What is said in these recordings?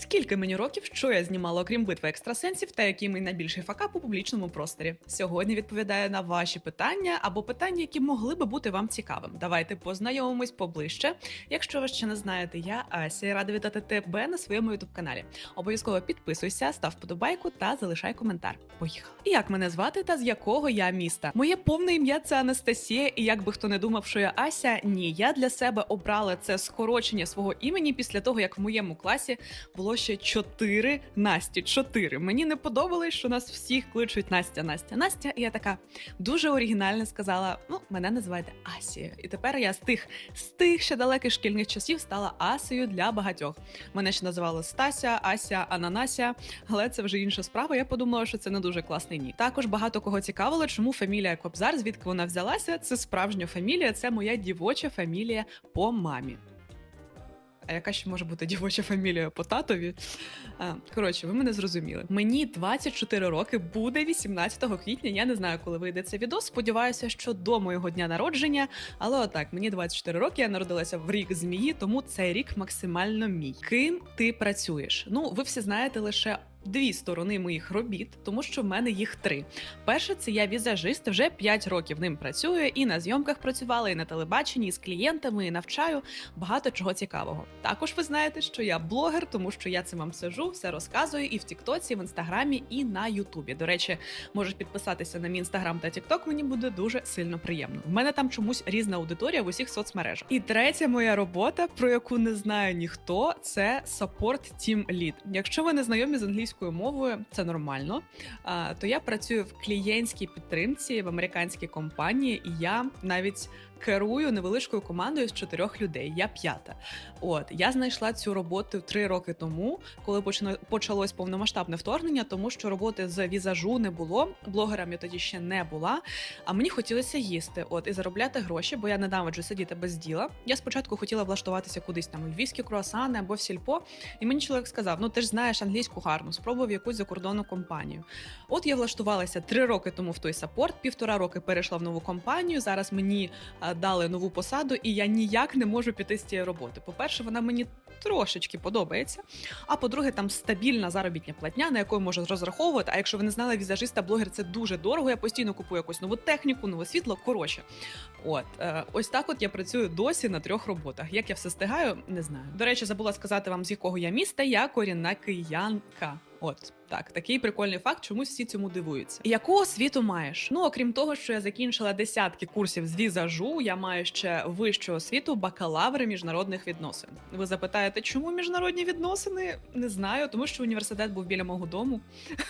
Скільки мені років, що я знімала, окрім битви екстрасенсів, та який мій найбільший факап у публічному просторі? Сьогодні відповідаю на ваші питання або питання, які могли би бути вам цікавим. Давайте познайомимось поближче. Якщо ви ще не знаєте, я Ася і рада вітати тебе на своєму ютуб каналі. Обов'язково підписуйся, став подобайку та залишай коментар. Поїхали. Як мене звати та з якого я міста? Моє повне ім'я це Анастасія, і як би хто не думав, що я Ася, ні, я для себе обрала це скорочення свого імені після того, як в моєму класі було ще чотири Насті. Чотири. Мені не подобалось, що нас всіх кличуть Настя, Настя, Настя. І я така дуже оригінально сказала: ну, мене називаєте Асією. І тепер я з тих з тих ще далеких шкільних часів стала Асею для багатьох. Мене ще називали Стася, Ася, Ананася, але це вже інша справа. Я подумала, що це не дуже класний нік. Також багато кого цікавило, чому фамілія Кобзар, звідки вона взялася. Це справжня фамілія, це моя дівоча фамілія по мамі. А яка ще може бути дівоча фамілія по татові? Коротше, ви мене зрозуміли. Мені 24 роки, буде 18 квітня. Я не знаю, коли вийде це відео. Сподіваюся, що до моєго дня народження. Але отак, мені 24 роки, я народилася в рік змії, тому цей рік максимально мій. Ким ти працюєш? Ну, ви всі знаєте лише. Дві сторони моїх робіт, тому що в мене їх три. Перше, це я візажист, вже 5 років ним працюю, і на зйомках працювала, і на телебаченні, і з клієнтами, і навчаю багато чого цікавого. Також ви знаєте, що я блогер, тому що я цим вам сижу, все розказую і в Тіктоці, в інстаграмі, і на Ютубі. До речі, можеш підписатися на мій інстаграм та Тікток. Мені буде дуже сильно приємно. У мене там чомусь різна аудиторія в усіх соцмережах. І третя моя робота, про яку не знає ніхто, це Support Team Lead. Якщо ви не знайомі з англійською мовою, це нормально. То я працюю в клієнтській підтримці в американській компанії, і я навіть керую невеличкою командою з чотирьох людей. Я п'ята. От я знайшла цю роботу три роки тому, коли почалось повномасштабне вторгнення, тому що роботи з візажу не було. Блогером я тоді ще не була. А мені хотілося їсти, от і заробляти гроші, бо я ненавиджу сидіти без діла. Я спочатку хотіла влаштуватися кудись там у львівські круасани або в сільпо. І мені чоловік сказав: Ну ти ж знаєш англійську гарно, спробував якусь закордонну компанію. От я влаштувалася три роки тому в той саппорт, півтора роки перейшла в нову компанію. Зараз мені дали нову посаду, і я ніяк не можу піти з цієї роботи. По-перше, вона мені трошечки подобається. А по-друге, там стабільна заробітня платня, на яку я можу розраховувати. А якщо ви не знали, візажиста, блогер це дуже дорого. Я постійно купую якусь нову техніку, нове світло. Коротше, от е, ось так от я працюю досі на трьох роботах. Як я все стигаю, не знаю. До речі, забула сказати вам, з якого я міста. Я корінна киянка. От так, такий прикольний факт, чомусь всі цьому дивуються. Яку освіту маєш? Ну окрім того, що я закінчила десятки курсів з візажу, я маю ще вищу освіту бакалаври міжнародних відносин. Ви запитаєте, чому міжнародні відносини? Не знаю, тому що університет був біля мого дому.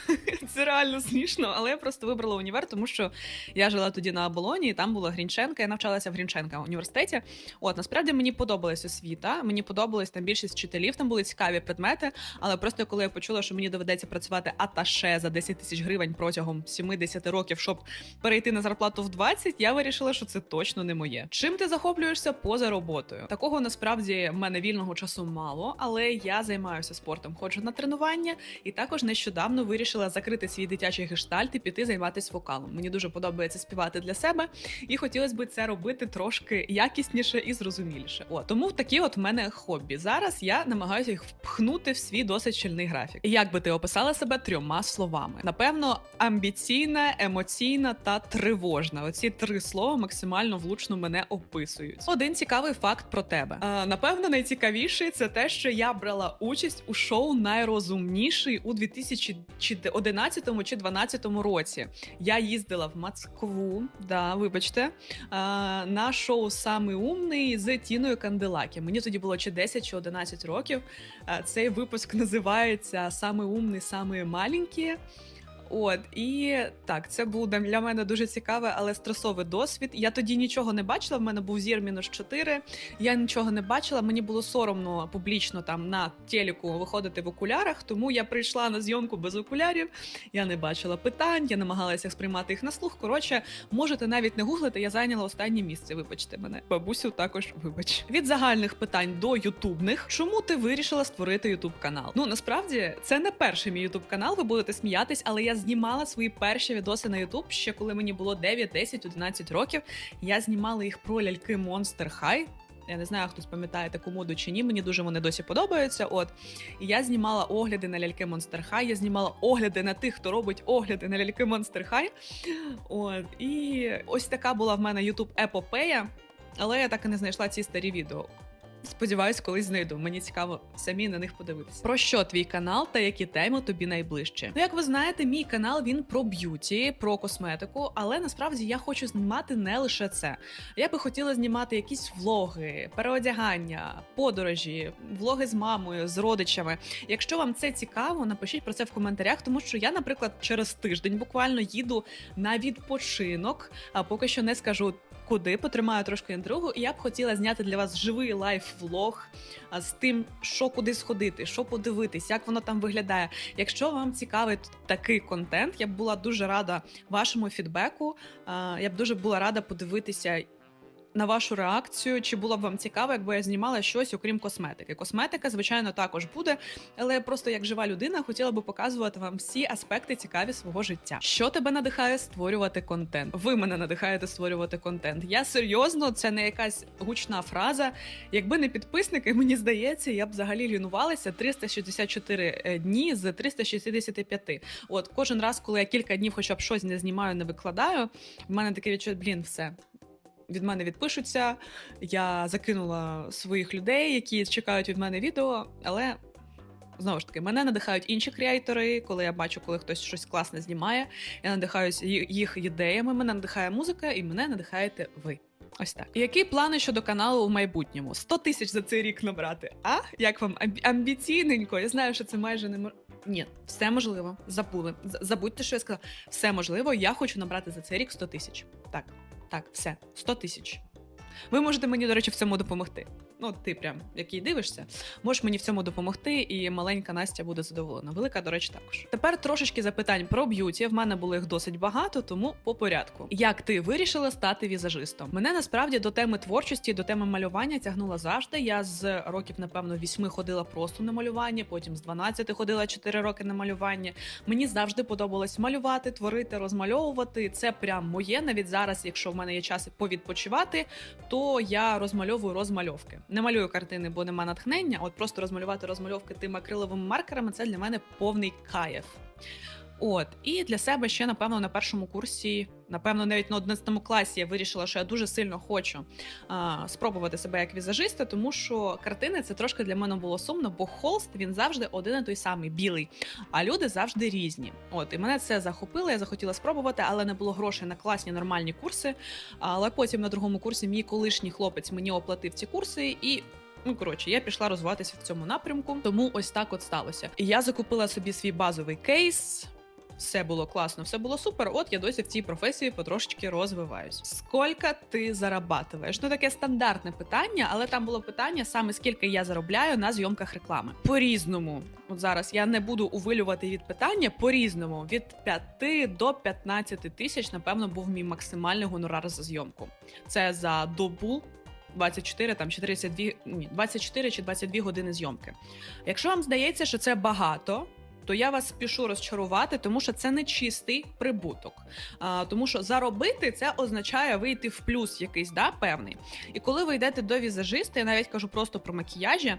Це реально смішно, але я просто вибрала універ, тому що я жила тоді на оболоні, і там була Грінченка. Я навчалася в Грінченка університеті. От насправді мені подобалась освіта. Мені подобалась там більшість вчителів, там були цікаві предмети. Але просто коли я почула, що мені доведеться працювати аташе за 10 тисяч гривень протягом 70 років, щоб перейти на зарплату в 20, я вирішила, що це точно не моє. Чим ти захоплюєшся поза роботою? Такого насправді в мене вільного часу мало, але я займаюся спортом, ходжу на тренування, і також нещодавно вирішила закрити свій дитячий гештальт і піти займатися вокалом. Мені дуже подобається співати для себе, і хотілося б це робити трошки якісніше і зрозуміліше. О, тому такі от в мене хобі. Зараз я намагаюся їх впхнути в свій досить щільний графік. Як би ти описала себе трьома словами? Напевно, амбіційна, емоційна та тривожна. Оці три слова максимально влучно мене описують. Один цікавий факт про тебе. Е, напевно, найцікавіший це те, що я брала участь у шоу Найрозумніший у 2011 чи 2012 році. Я їздила в Москву, да, вибачте, е, на шоу Самий умний з Тіною Канделакі. Мені тоді було чи 10, чи 11 років. Е, Цей випуск називається Самий умний, самий маленький. От і так, це був для мене дуже цікавий, але стресовий досвід. Я тоді нічого не бачила. В мене був зір мінус 4, Я нічого не бачила. Мені було соромно публічно там на телеку виходити в окулярах. Тому я прийшла на зйомку без окулярів. Я не бачила питань, я намагалася сприймати їх на слух. Коротше, можете навіть не гуглити. Я зайняла останнє місце. Вибачте мене, бабусю. Також вибач від загальних питань до ютубних. Чому ти вирішила створити ютуб канал? Ну насправді це не перший мій ютуб канал. Ви будете сміятись, але я знімала свої перші відоси на Ютуб ще коли мені було 9, 10, 11 років. Я знімала їх про ляльки Monster High. Я не знаю, хтось пам'ятає таку моду чи ні. Мені дуже вони досі подобаються. От і я знімала огляди на ляльки Monster High, Я знімала огляди на тих, хто робить огляди на ляльки Monster High. От і ось така була в мене YouTube епопея, але я так і не знайшла ці старі відео. Сподіваюсь, колись знайду. Мені цікаво самі на них подивитися. Про що твій канал та які теми тобі найближче? Ну, як ви знаєте, мій канал він про б'юті, про косметику, але насправді я хочу знімати не лише це. Я би хотіла знімати якісь влоги, переодягання, подорожі, влоги з мамою, з родичами. Якщо вам це цікаво, напишіть про це в коментарях, тому що я, наприклад, через тиждень буквально їду на відпочинок, а поки що не скажу. Куди потримаю трошки інтригу, і я б хотіла зняти для вас живий лайф-влог з тим, що куди сходити, що подивитись, як воно там виглядає. Якщо вам цікавий такий контент, я б була дуже рада вашому фідбеку. Я б дуже була рада подивитися. На вашу реакцію, чи було б вам цікаво, якби я знімала щось окрім косметики? Косметика, звичайно, також буде, але просто як жива людина хотіла би показувати вам всі аспекти цікаві свого життя. Що тебе надихає створювати контент? Ви мене надихаєте створювати контент. Я серйозно, це не якась гучна фраза. Якби не підписники, мені здається, я б взагалі лінувалася 364 е, дні з 365. От кожен раз, коли я кілька днів, хоча б щось не знімаю, не викладаю, в мене таке відчуття, блін, все від мене відпишуться. Я закинула своїх людей, які чекають від мене відео, але. Знову ж таки, мене надихають інші креатори, коли я бачу, коли хтось щось класне знімає. Я надихаюсь їх ідеями, мене надихає музика, і мене надихаєте ви. Ось так. Які плани щодо каналу у майбутньому? 100 тисяч за цей рік набрати. А як вам амбіційненько? Я знаю, що це майже не мож... Ні, все можливо. Забули. Забудьте, що я сказала. Все можливо. Я хочу набрати за цей рік 100 тисяч. Так. Так, все, 100 тисяч. Ви можете мені, до речі, в цьому допомогти. Ну, ти прям який дивишся, можеш мені в цьому допомогти, і маленька Настя буде задоволена. Велика, до речі, також. Тепер трошечки запитань про б'юті. В мене було їх досить багато, тому по порядку. Як ти вирішила стати візажистом? Мене насправді до теми творчості, до теми малювання тягнула завжди. Я з років, напевно, вісьми ходила просто на малювання, потім з 12 ходила 4 роки на малювання. Мені завжди подобалось малювати, творити, розмальовувати. Це прям моє. Навіть зараз, якщо в мене є час повідпочивати, то я розмальовую розмальовки не малюю картини, бо нема натхнення. От просто розмалювати розмальовки тими акриловими маркерами це для мене повний кайф. От, і для себе ще, напевно, на першому курсі, напевно, навіть на 11 класі я вирішила, що я дуже сильно хочу а, спробувати себе як візажиста, тому що картини це трошки для мене було сумно, бо холст він завжди один і той самий білий, а люди завжди різні. От і мене це захопило, я захотіла спробувати, але не було грошей на класні нормальні курси. Але потім на другому курсі мій колишній хлопець мені оплатив ці курси і. Ну, коротше, я пішла розвиватися в цьому напрямку, тому ось так от сталося. І я закупила собі свій базовий кейс все було класно, все було супер. От я досі в цій професії потрошечки розвиваюсь. Скільки ти зарабатуєш? Ну таке стандартне питання, але там було питання саме скільки я заробляю на зйомках реклами. По різному, от зараз я не буду увилювати від питання по різному. Від 5 до 15 тисяч, напевно, був мій максимальний гонорар за зйомку. Це за добу. 24 там чи 32, ні, 24 чи 22 години зйомки. Якщо вам здається, що це багато, то я вас спішу розчарувати, тому що це не чистий прибуток. А, Тому що заробити це означає вийти в плюс якийсь, да, певний. І коли ви йдете до візажиста, я навіть кажу просто про макіяжі.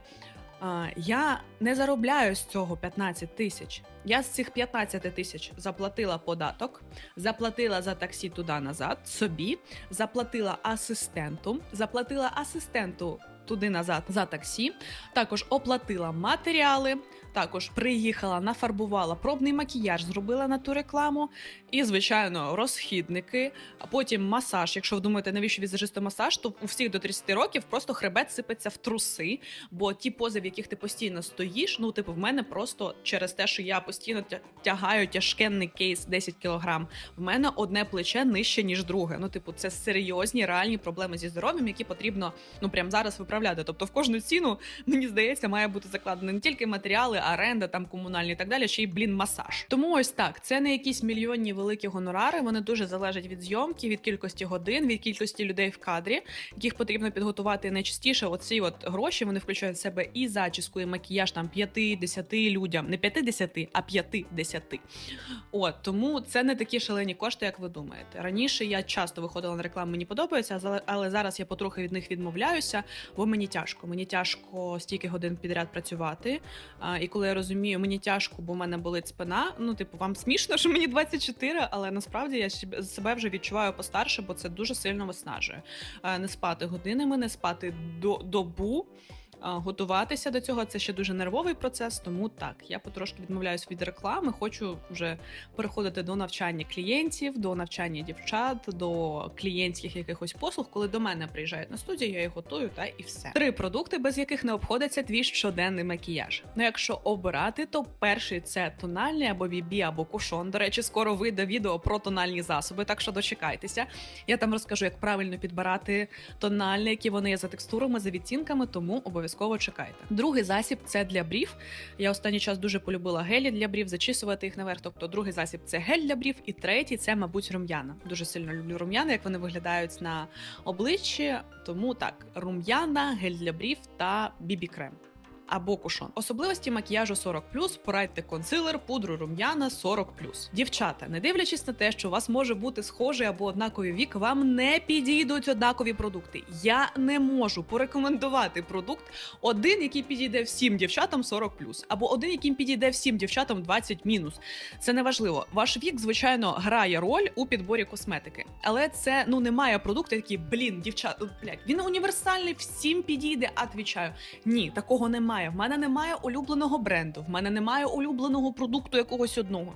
Я не заробляю з цього 15 тисяч. Я з цих 15 тисяч заплатила податок, заплатила за таксі туди назад собі, заплатила асистенту, заплатила асистенту туди назад за таксі. Також оплатила матеріали, також приїхала, нафарбувала пробний макіяж, зробила на ту рекламу. І, звичайно, розхідники, а потім масаж. Якщо ви думаєте, навіщо візажисту масаж, то у всіх до 30 років просто хребет сипеться в труси, бо ті пози, в яких ти постійно стоїш, ну, типу, в мене просто через те, що я постійно тягаю тяжкенний кейс 10 кілограм, в мене одне плече нижче, ніж друге. Ну, типу, це серйозні реальні проблеми зі здоров'ям, які потрібно ну прямо зараз виправляти. Тобто в кожну ціну, мені здається, має бути закладено не тільки матеріали, оренда, там комунальні і так далі, ще й блін масаж. Тому ось так. Це не якісь мільйонні великі гонорари. Вони дуже залежать від зйомки, від кількості годин, від кількості людей в кадрі, яких потрібно підготувати найчастіше. Оці от гроші вони включають в себе і зачіску, і макіяж там 5-10 людям, не 50, а 50. От тому це не такі шалені кошти, як ви думаєте. Раніше я часто виходила на рекламу, мені подобається, але- зараз я потрохи від них відмовляюся, бо мені тяжко. Мені тяжко стільки годин підряд працювати. І коли я розумію, мені тяжко, бо в мене болить спина. Ну, типу, вам смішно, що мені 24, але насправді я себе- вже відчуваю постарше, бо це дуже сильно виснажує. Не спати годинами, не спати до добу. Готуватися до цього це ще дуже нервовий процес, тому так я потрошки відмовляюсь від реклами. Хочу вже переходити до навчання клієнтів, до навчання дівчат, до клієнтських якихось послуг, коли до мене приїжджають на студію, я їх готую та і все. Три продукти, без яких не обходиться твій щоденний макіяж. Ну, якщо обирати, то перший це тональний або бібі, або кушон. До речі, скоро вийде відео про тональні засоби, так що дочекайтеся. Я там розкажу, як правильно підбирати тональні, які вони є за текстурами, за відтінками, тому обов'язково чекайте. Другий засіб це для брів. Я останній час дуже полюбила гелі для брів, зачісувати їх наверх. Тобто, другий засіб це гель для брів, і третій це, мабуть, рум'яна. Дуже сильно люблю рум'яна, як вони виглядають на обличчі. Тому так, рум'яна, гель для брів та бібі-крем. Або кушон. Особливості макіяжу 40+, порадьте консилер, пудру рум'яна 40+. Дівчата, не дивлячись на те, що у вас може бути схожий або однаковий вік, вам не підійдуть однакові продукти. Я не можу порекомендувати продукт один, який підійде всім дівчатам 40+, або один, який підійде всім дівчатам 20-. Це не важливо. Ваш вік, звичайно, грає роль у підборі косметики, але це ну немає продукту, який, блін, дівчат, блядь, він універсальний, всім підійде. А відвічаю, ні, такого немає. В мене немає улюбленого бренду, в мене немає улюбленого продукту якогось одного.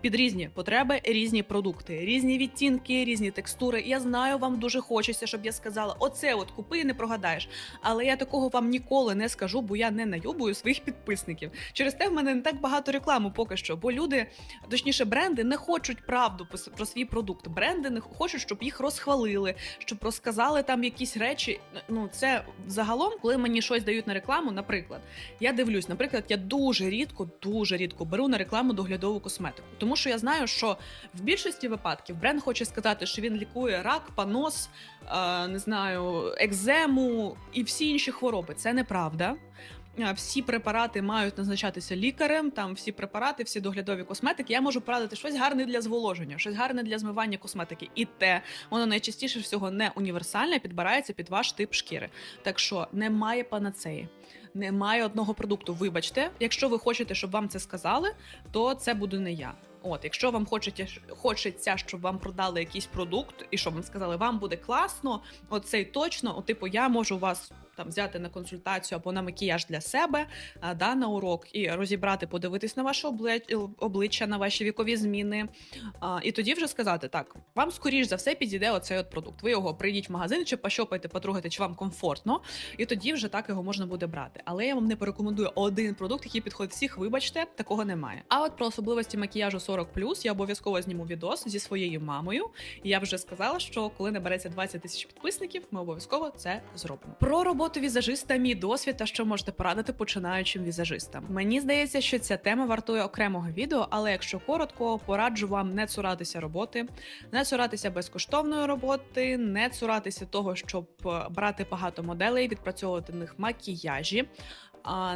Під різні потреби різні продукти, різні відтінки, різні текстури. Я знаю, вам дуже хочеться, щоб я сказала: оце от купи і не прогадаєш. Але я такого вам ніколи не скажу, бо я не найобую своїх підписників. Через те в мене не так багато реклами поки що, бо люди, точніше, бренди не хочуть правду про свій продукт. Бренди не хочуть, щоб їх розхвалили, щоб розказали там якісь речі. Ну це загалом, коли мені щось дають на рекламу, наприклад, я дивлюсь, наприклад, я дуже рідко, дуже рідко беру на рекламу доглядову косметику, тому що я знаю, що в більшості випадків бренд хоче сказати, що він лікує рак, панос, е, не знаю, екзему і всі інші хвороби. Це неправда. Е, Всі препарати мають назначатися лікарем. Там всі препарати, всі доглядові косметики. Я можу порадити щось гарне для зволоження, щось гарне для змивання косметики. І те воно найчастіше всього не універсальне, підбирається під ваш тип шкіри. Так що немає панацеї, немає одного продукту. Вибачте, якщо ви хочете, щоб вам це сказали, то це буду не я. От, якщо вам хочеться, хочеться, щоб вам продали якийсь продукт, і щоб вам сказали, вам буде класно, оцей точно, от, типу, я можу вас там взяти на консультацію або на макіяж для себе, да, на урок, і розібрати, подивитись на ваше обличчя, на ваші вікові зміни. І тоді вже сказати, так, вам скоріш за все підійде оцей от продукт. Ви його прийдіть в магазин, чи пощопайте, потрогайте, чи вам комфортно, і тоді вже так його можна буде брати. Але я вам не порекомендую один продукт, який підходить всіх. Вибачте, такого немає. А от про особливості макіяжу 40+, я обов'язково зніму відос зі своєю мамою. Я вже сказала, що коли набереться 20 тисяч підписників, ми обов'язково це зробимо. Про роботу візажиста, мій досвід та що можете порадити починаючим візажистам. Мені здається, що ця тема вартує окремого відео, але якщо коротко, пораджу вам не цуратися роботи, не цуратися безкоштовної роботи, не цуратися того, щоб е, брати багато моделей, відпрацьовувати в них макіяжі.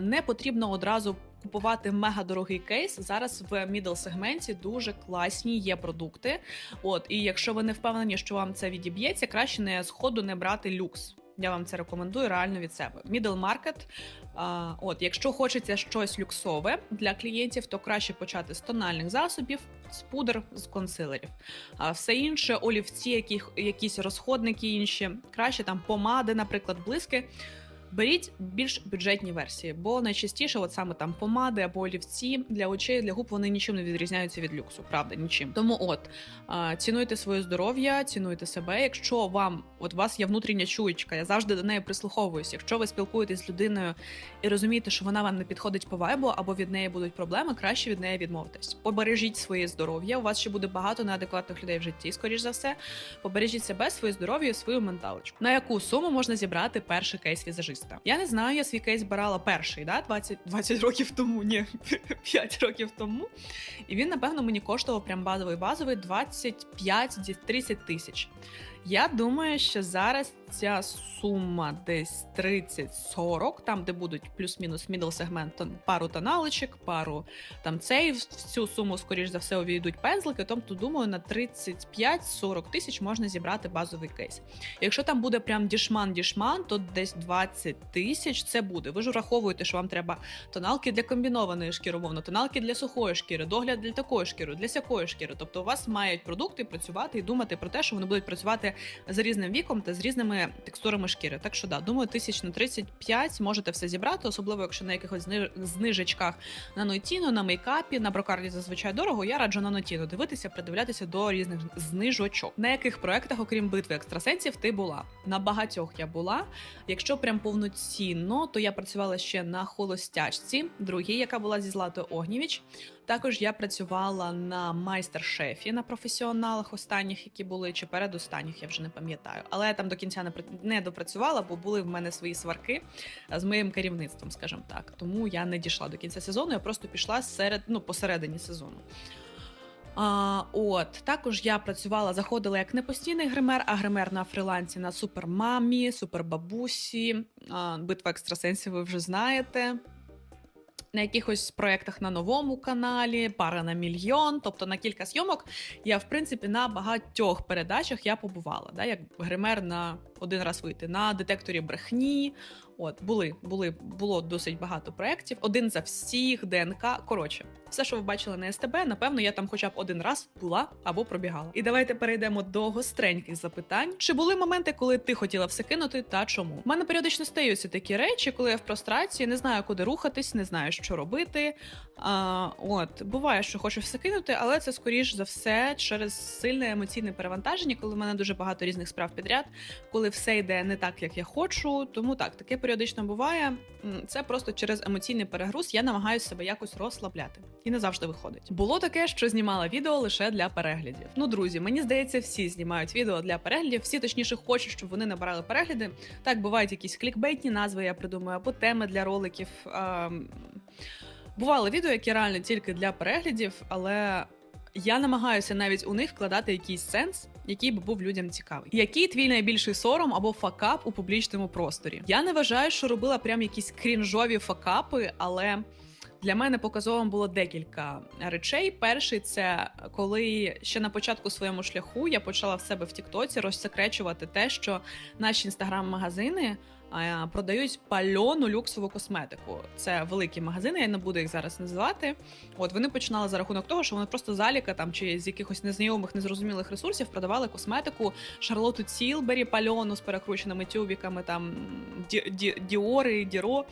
Не потрібно одразу купувати мега дорогий кейс. Зараз в мідл сегменті дуже класні є продукти. От і якщо ви не впевнені, що вам це відіб'ється, краще не сходу не брати люкс. Я вам це рекомендую реально від себе. Middle market. А, от, якщо хочеться щось люксове для клієнтів, то краще почати з тональних засобів, з пудр, з консилерів. А все інше, олівці, які, якісь розходники інші, краще там помади, наприклад, блиски. Беріть більш бюджетні версії, бо найчастіше, от саме там помади або олівці для очей, для губ, вони нічим не відрізняються від люксу, правда, нічим. Тому от цінуйте своє здоров'я, цінуйте себе. Якщо вам от у вас є внутрішня чуєчка, я завжди до неї прислуховуюся. Якщо ви спілкуєтесь з людиною і розумієте, що вона вам не підходить по вайбу, або від неї будуть проблеми, краще від неї відмовитись. Побережіть своє здоров'я. У вас ще буде багато неадекватних людей в житті, скоріш за все. Побережіть себе, своє здоров'я, свою менталочку. На яку суму можна зібрати перший кейс візажиста? Я не знаю, я свій кейс брала перший, да, 20, 20 років тому, ні, 5 років тому. І він, напевно, мені коштував прям базовий базовий 25-30 тисяч. Я думаю, що зараз ця сума десь 30-40, там де будуть плюс-мінус мідл сегмент, пару тоналичок, пару там цей в цю суму, скоріш за все, увійдуть пензлики. Тобто, думаю, на 35-40 тисяч можна зібрати базовий кейс. Якщо там буде прям дішман-дішман, то десь 20 тисяч це буде. Ви ж враховуєте, що вам треба тоналки для комбінованої шкіри, умовно, тоналки для сухої шкіри, догляд для такої шкіри, для сякої шкіри. Тобто, у вас мають продукти працювати і думати про те, що вони будуть працювати з різним віком та з різними текстурами шкіри. Так що да, думаю, тисяч на 35 можете все зібрати, особливо якщо на якихось знижечках на Нотіно, на мейкапі, на брокарді зазвичай дорого. Я раджу на Нотіно дивитися, придивлятися до різних знижочок. На яких проектах, окрім битви екстрасенсів, ти була? На багатьох я була. Якщо прям повноцінно, то я працювала ще на холостячці, другій, яка була зі Златою Огнєвіч. Також я працювала на майстер-шефі на професіоналах останніх, які були, чи передостанніх, я вже не пам'ятаю. Але я там до кінця не не допрацювала, бо були в мене свої сварки е, з моїм керівництвом, скажімо так. Тому я не дійшла до кінця сезону, я просто пішла серед, ну, посередині сезону. А, от також я працювала, заходила як не постійний гример, а гример на фрилансі на супермамі, супербабусі, а, битва екстрасенсів, ви вже знаєте. На якихось проєктах на новому каналі, пара на мільйон, тобто на кілька зйомок. Я, в принципі, на багатьох передачах я побувала, да, як гример на один раз вийти на детекторі брехні. От були, були, було досить багато проєктів. Один за всіх, ДНК. Коротше, все, що ви бачили на СТБ, напевно, я там хоча б один раз була або пробігала. І давайте перейдемо до гостреньких запитань. Чи були моменти, коли ти хотіла все кинути, та чому? У мене періодично стаються такі речі, коли я в прострації не знаю, куди рухатись, не знаю, що робити. А, от буває, що хочу все кинути, але це скоріш за все через сильне емоційне перевантаження, коли в мене дуже багато різних справ підряд, коли все йде не так, як я хочу. Тому так, таке періодично буває. Це просто через емоційний перегруз. Я намагаюся себе якось розслабляти, і не завжди виходить. Було таке, що знімала відео лише для переглядів. Ну, друзі, мені здається, всі знімають відео для переглядів. Всі точніше хочуть, щоб вони набирали перегляди. Так бувають якісь клікбейтні назви, я придумаю, або теми для роликів. Ем, Бували відео, які реально тільки для переглядів, але я намагаюся навіть у них вкладати якийсь сенс, який би був людям цікавий. Який твій найбільший сором або факап у публічному просторі? Я не вважаю, що робила прям якісь крінжові факапи, але. Для мене показовим було декілька речей. Перший це коли ще на початку своєму шляху я почала в себе в Тіктоці розсекречувати те, що наші інстаграм-магазини продають пальону люксову косметику. Це великі магазини, я не буду їх зараз називати. От вони починали за рахунок того, що вони просто заліка там чи з якихось незнайомих незрозумілих ресурсів продавали косметику Шарлоту Цілбері, пальону з перекрученими тюбіками, там ді, ді, Діори, Діро.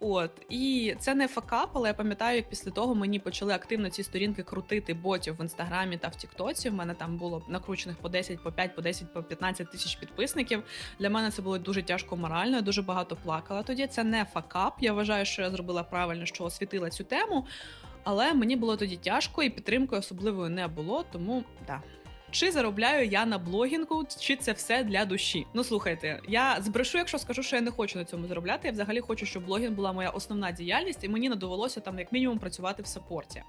От і це не факап, але я пам'ятаю, як після того мені почали активно ці сторінки крутити ботів в інстаграмі та в Тіктоці. В мене там було накручених по 10, по 5, по 10, по 15 тисяч підписників. Для мене це було дуже тяжко морально. Я дуже багато плакала тоді. Це не факап. Я вважаю, що я зробила правильно, що освітила цю тему. Але мені було тоді тяжко і підтримки особливої не було, тому да. Чи заробляю я на блогінгу, чи це все для душі? Ну слухайте, я збрешу, якщо скажу, що я не хочу на цьому заробляти. Я взагалі хочу, щоб блогінг була моя основна діяльність, і мені не довелося там як мінімум працювати в саппорті.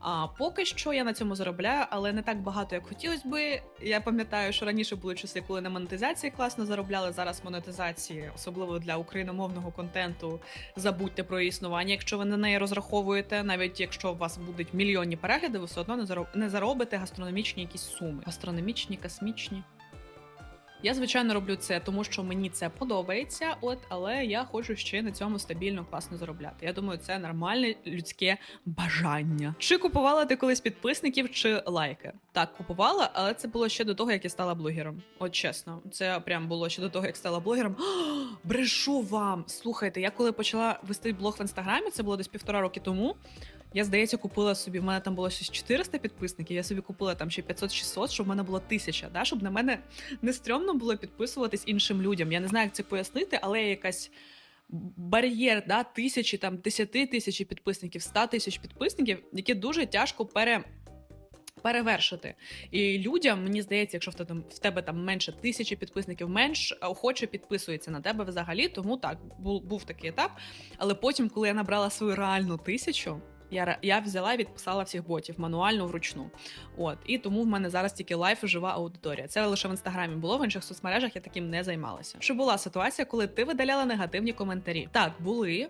А поки що я на цьому заробляю, але не так багато, як хотілося би. Я пам'ятаю, що раніше були часи, коли на монетизації класно заробляли. Зараз монетизації, особливо для україномовного контенту, забудьте про існування. Якщо ви на неї розраховуєте, навіть якщо у вас будуть мільйонні перегляди, ви все одно не заробите гастрономічні якісь суми. Гастрономічні, космічні. Я звичайно роблю це, тому що мені це подобається. От, але я хочу ще на цьому стабільно класно заробляти. Я думаю, це нормальне людське бажання. Чи купувала ти колись підписників чи лайки? Так, купувала, але це було ще до того, як я стала блогером. От чесно, це прям було ще до того, як стала блогером. Брешу вам! Слухайте, я коли почала вести блог в інстаграмі, це було десь півтора роки тому. Я, здається, купила собі. в мене там було щось 400 підписників. Я собі купила там ще 500-600, щоб в мене було 1000, да? щоб на мене не стрьомно було підписуватись іншим людям. Я не знаю, як це пояснити, але якась бар'єр да, тисячі, там 10 тисяч підписників, 100 тисяч підписників, які дуже тяжко пере. Перевершити і людям, мені здається, якщо в тебе, в тебе там менше тисячі підписників, менш охоче підписується на тебе взагалі. Тому так був, був такий етап. Але потім, коли я набрала свою реальну тисячу, я, я взяла і відписала всіх ботів мануально вручну. От і тому в мене зараз тільки лайф і жива аудиторія. Це лише в інстаграмі було в інших соцмережах. Я таким не займалася. Чи була ситуація, коли ти видаляла негативні коментарі? Так, були.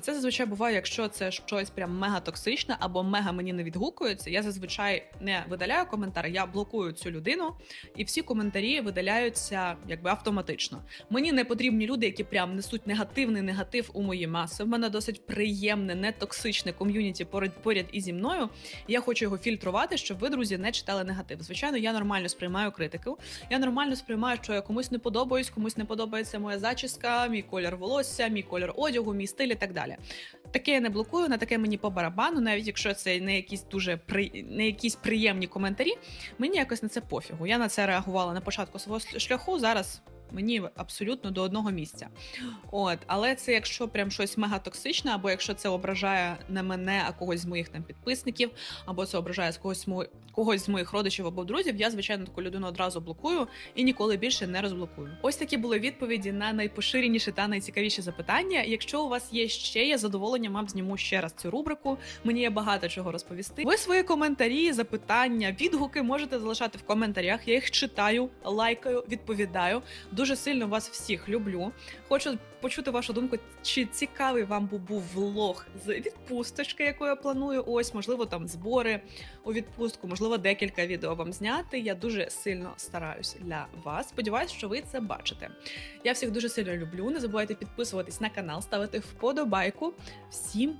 Це зазвичай буває, якщо це щось прям мега токсичне або мега мені не відгукується. Я зазвичай не видаляю коментар, я блокую цю людину, і всі коментарі видаляються якби автоматично. Мені не потрібні люди, які прям несуть негативний негатив у мої маси. В мене досить приємне, не токсичне ком'юніті поряд, поряд і зі мною. Я хочу його фільтрувати, щоб ви, друзі, не читали негатив. Звичайно, я нормально сприймаю критику. Я нормально сприймаю, що я комусь не подобаюсь, комусь не подобається моя зачіска, мій колір волосся, мій колір одягу, мій стиль так далі. Таке я не блокую, на таке мені по барабану, навіть якщо це не якісь дуже при... не якісь приємні коментарі, мені якось на це пофігу. Я на це реагувала на початку свого шляху. Зараз мені абсолютно до одного місця. От, але це якщо прям щось мега токсичне, або якщо це ображає не мене, а когось з моїх там підписників, або це ображає з когось мо... когось з моїх родичів або друзів, я звичайно таку людину одразу блокую і ніколи більше не розблокую. Ось такі були відповіді на найпоширеніші та найцікавіші запитання. Якщо у вас є ще, я з задоволенням вам зніму ще раз цю рубрику. Мені є багато чого розповісти. Ви свої коментарі, запитання, відгуки можете залишати в коментарях. Я їх читаю, лайкаю, відповідаю. Дуже сильно вас всіх люблю. Хочу почути вашу думку, чи цікавий вам був влог з відпусточки, яку я планую. Ось, можливо, там збори у відпустку, можливо, декілька відео вам зняти. Я дуже сильно стараюсь для вас. Сподіваюсь, що ви це бачите. Я всіх дуже сильно люблю. Не забувайте підписуватись на канал, ставити вподобайку. Всім